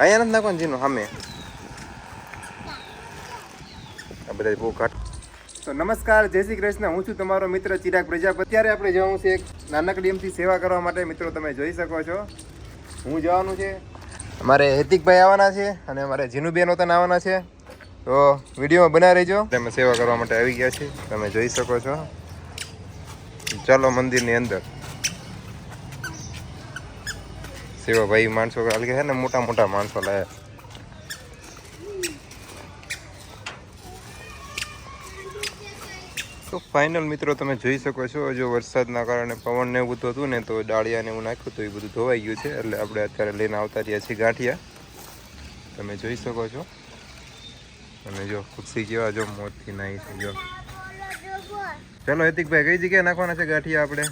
અહીંયા નથી નાખવાનું જીનું સામે આ બધા બહુ તો નમસ્કાર, જય શ્રી કૃષ્ણ. હું છું તમારો મિત્ર ચિરાગ પ્રજાપતિ. અત્યારે આપણે જવાનું છે એક નાનકડી એમથી સેવા કરવા માટે. મિત્રો, તમે જોઈ શકો છો. હું જવાનું છે. અમારે હેતિકભાઈ આવવાના છે અને અમારે જીનુબેન હોતન આવવાના છે. તો વિડીયોમાં બના રહેજો. અમે સેવા કરવા માટે આવી ગયા છીએ. તમે જોઈ શકો છો. ચાલો મંદિરની અંદર. સેવા ભાઈ માણસો હાલ કે છે ને મોટા મોટા માણસો લાયા. તો ફાઇનલ મિત્રો તમે જોઈ શકો છો, જો વરસાદના કારણે પવન ને એવું હતું ને, તો ડાળિયાને એવું નાખ્યું, તો એ બધું ધોવાઈ ગયું છે, એટલે આપણે અત્યારે લઈને આવતા રહ્યા છીએ ગાંઠિયા. તમે જોઈ શકો છો. અને જો ખુશી કેવા જો મોતથી નાઈ છે, જો. ચલો હેતિકભાઈ, કઈ જગ્યાએ નાખવાના છે ગાંઠિયા આપણે?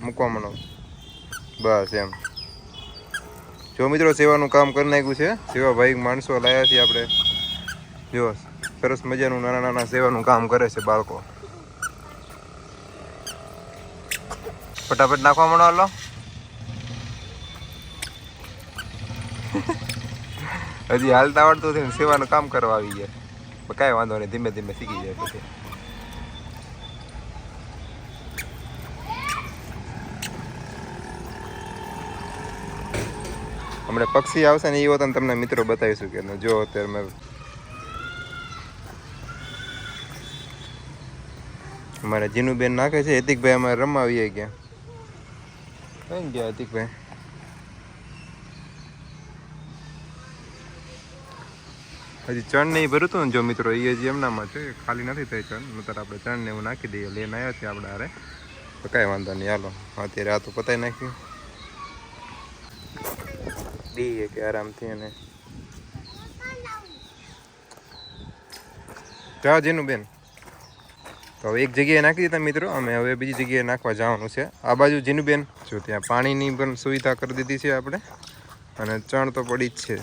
મૂકવા મનો. બસ એમ. જો મિત્રો સેવાનું કામ કરી નાખ્યું છે. સેવા ભાઈ માણસો લાયા છીએ આપણે. જો, સરસ મજાનું નાના નાના સેવાનું કામ કરે છે બાળકો. ફટાફટ નાખવા માંડો હાલો. હજી હાલતા આવડતું હતું સેવાનું કામ કરવા આવી ગયા. કાંઈ વાંધો નહીં, ધીમે ધીમે શીખી જાય પછી. હમણાં પક્ષી આવશે ને એ વખત તમને મિત્રો બતાવીશું કે જો અત્યારે મેં અમારે જીનુબેન નાખે છે, હિતિકભાઈ અમારે રમાવીએ ગયા કઈ ગયા હિતિકભાઈ? હજી ચણ ને ઈ ભર્યું ને જો મિત્રો એ હજી એમનામાં છે, ખાલી નથી થઈ ચણ. નતર આપણે ચણ ને એવું નાખી દઈએ, લઈને આવ્યા છીએ આપણે હારે. તો કાંઈ વાંધો નહીં, હાલો, અત્યારે આ તો પતાવી નાખ્યું. દઈએ કે આરામથી અને જા જીનું બેન તો હવે એક જગ્યાએ નાખી દીધા મિત્રો. અમે હવે બીજી જગ્યાએ નાખવા જવાનું છે. આ બાજુ જીનુબેન જો ત્યાં પાણીની પણ સુવિધા કરી દીધી છે આપણે. અને ચણ તો પડી જ છે.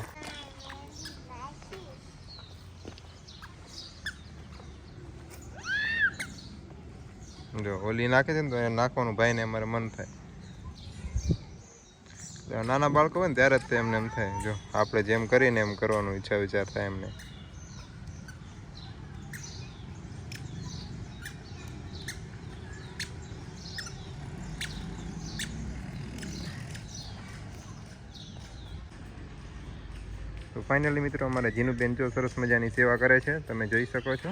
જો ઓલી નાખે છે ને તો નાખવાનું ભાઈને અમારે મન થાય. નાના બાળકો હોય ને ત્યારે જ એમને એમ થાય, જો આપણે જેમ કરીને એમ કરવાનું ઈચ્છા વિચાર થાય એમને. તો ફાઇનલી મિત્રો, અમારા જીનુબેન જો સરસ મજાની સેવા કરે છે, તમે જોઈ શકો છો.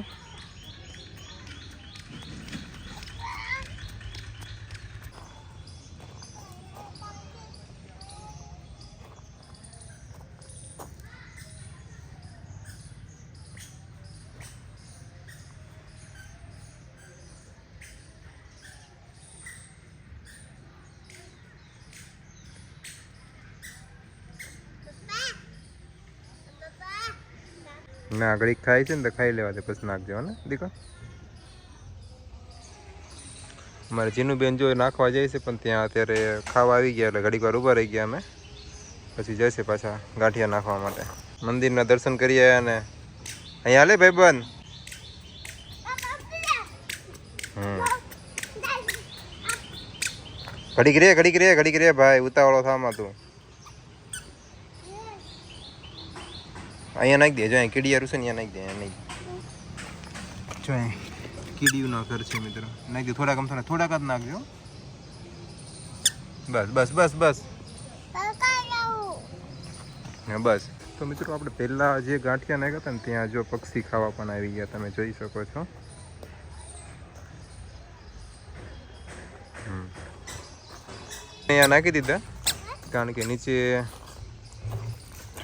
ના ઘડીક ખાય છે ને તો ખાઈ લેવા દે, પછી નાખજો ને, દીકરો. અમારે જીનુબેન જો નાખવા જાય છે, પણ ત્યાં અત્યારે ખાવા આવી ગયા, એટલે ઘડીક વાર ઊભા રહી ગયા અમે. પછી જશે પાછા ગાંઠિયા નાખવા માટે. મંદિરના દર્શન કરી આવ્યા ને. અહીંયા લે ભાઈબંધ? ઘડીક રે ઘડીક રે ઘડીક રે, ભાઈ, ઉતાવળો થામાં તું. અહીંયા નાખી દે, જો અહીંયા કીડિયારું છે ને અહીંયા નાખી દે, અહીંયા નહીં જો અહીંયા કીડિયુંનો ઘર છે મિત્રો. નાખી દે, થોડાક આમ થોડાક જ નાખજો બસ બસ બસ બસ. હા, બસ. તો મિત્રો આપણે પહેલાં જે ગાંઠિયા નાખ્યા હતા ને, ત્યાં જો પક્ષી ખાવા પણ આવી ગયા, તમે જોઈ શકો છો. અહીંયા નાખી દીધા. કારણ કે નીચે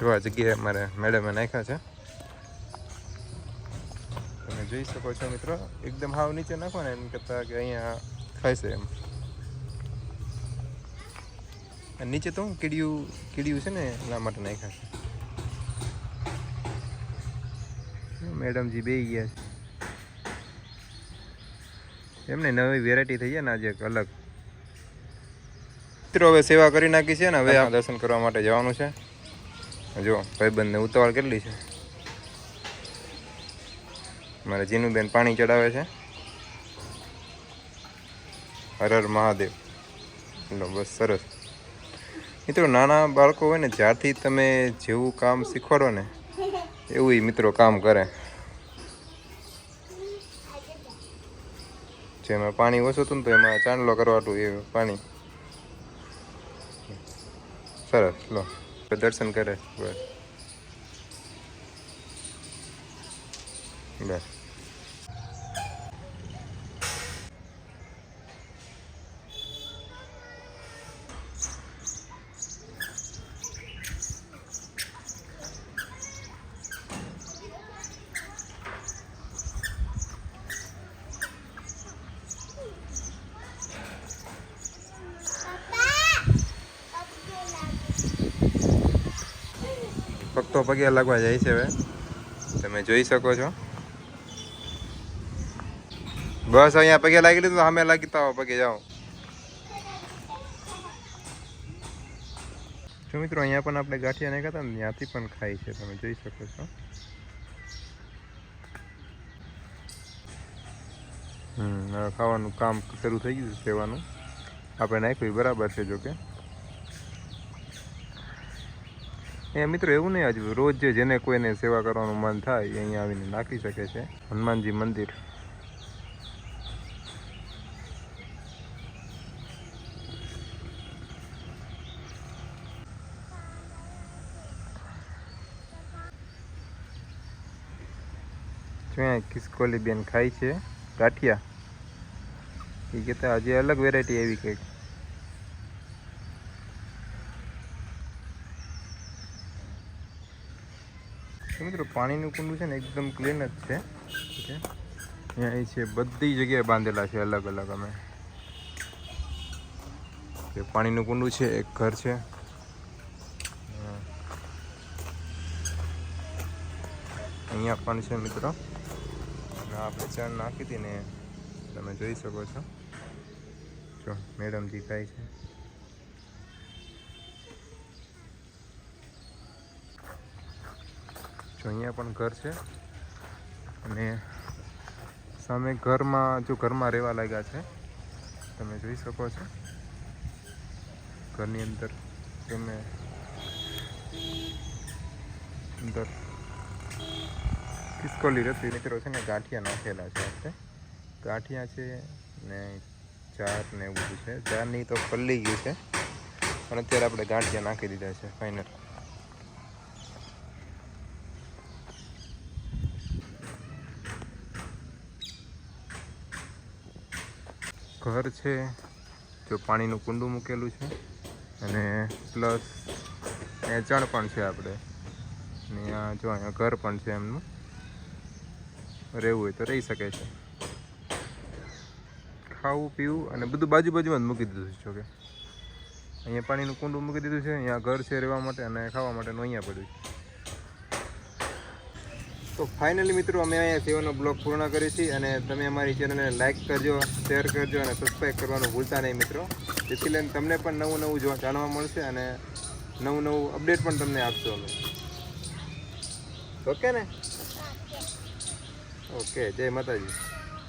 જો જગ્યાએ અમારે મેડમે નાખ્યા છે. તમે જોઈ શકો છો મિત્રો, એકદમ હાવ નીચે નાખો ને એમ કરતાં કે અહીંયા છે એમ. નીચે તો કીડિયું કીડિયું છે ને એના માટે નાખ્યા છે. મેડમજી બે ગયા છે. એમને નવી વેરાયટી થઈ જાય ને આજે અલગ. મિત્રો, હવે સેવા કરી નાખી છે ને હવે દર્શન કરવા માટે જવાનું છે. જો, ભાઈબંધને ઉતાવળ કેટલી છે? મારે જીનુબેન પાણી ચડાવે છે. હર હર મહાદેવ. એટલો બસ સરસ. મિત્રો, નાના બાળકો હોય ને, જ્યારથી તમે જેવું કામ શીખવાડો ને, એવું મિત્રો કામ કરે. જેમાં પાણી ઓછું હતું ને, તો એમાં ચાંદલો કરવાતું એ પાણી. સરસ, લો. દર્શન કરે બસ બસ ભક્તો પગે લાગવા જાય છે હવે. તમે જોઈ શકો છો. બસ અહીંયા પગે લાગી લીધું, સામે લાગી તો પગે જાઓ. જો મિત્રો, અહીંયા પણ આપણે ગાંઠિયા નાખ્યા હતા ત્યાંથી પણ ખાઈ છે, તમે જોઈ શકો છો. હમ ખાવાનું કામ શરૂ થઈ ગયું છે સેવાનું આપણે નાખ્યું બરાબર છે, જોકે. એ મિત્રો એવું નહીં, હજુ રોજ જેને કોઈને સેવા કરવાનું મન થાય અહીંયા આવીને નાખી શકે છે. હનુમાનજી મંદિર. જો અહીંયા બેન ખાય છે, ગાંઠિયા. એ કહેતા હજી અલગ વેરાયટી એવી કંઈક. તો મિત્રો, પાણીનું કુંડું છે ને એકદમ ક્લીન જ છે. ઓકે. અહીંયા એ છે, બધી જગ્યાએ બાંધેલા છે અલગ અલગ અમે. પાણીનું કુંડું છે, એક ઘર છે. અહીંયા પણ છે મિત્રો. આપણે ચણ નાખી હતી ને, તમે જોઈ શકો છો. જો, મેડમ ખાય છે. જો અહીંયા પણ ઘર છે. અને સામે ઘરમાં, જો ઘરમાં રહેવા લાગ્યા છે, તમે જોઈ શકો છો. ઘરની અંદર તમે અંદર ખિસકોલી રસી મિત્રો છે ને ગાંઠિયા નાખેલા છે આપણે. ગાંઠિયા છે ને ચાર ને એવું બધું છે. ચારની તો પલ્લી ગયું છે. પણ અત્યારે આપણે ગાંઠિયા નાખી દીધા છે ફાઇનલ ઘર છે, જો પાણીનું કુંડું મૂકેલું છે. અને પ્લસ અહીંયા ચણ પણ છે આપણે. અને અહીંયા જો અહીંયા ઘર પણ છે એમનું. રહેવું હોય તો રહી શકે છે. ખાવું, પીવું અને બધું બાજુ બાજુમાં જ મૂકી દીધું છે, જોકે. અહીંયા પાણીનું કુંડું મૂકી દીધું છે, અહીંયા ઘર છે રહેવા માટે અને ખાવા માટેનું અહીંયા પડ્યું છે. તો ફાઇનલી મિત્રો અમે અહીંયા સેવાનો બ્લોગ પૂર્ણ કરીએ છીએ અને તમે અમારી ચેનલને લાઇક કરજો શેર કરજો અને સબસ્ક્રાઈબ કરવાનું ભૂલતા નહીં મિત્રો. જેથી લઈને તમને પણ નવું નવું જાણવા મળશે અને નવું નવું અપડેટ પણ તમને આપશો અમે. ઓકે ને? ઓકે જય માતાજી.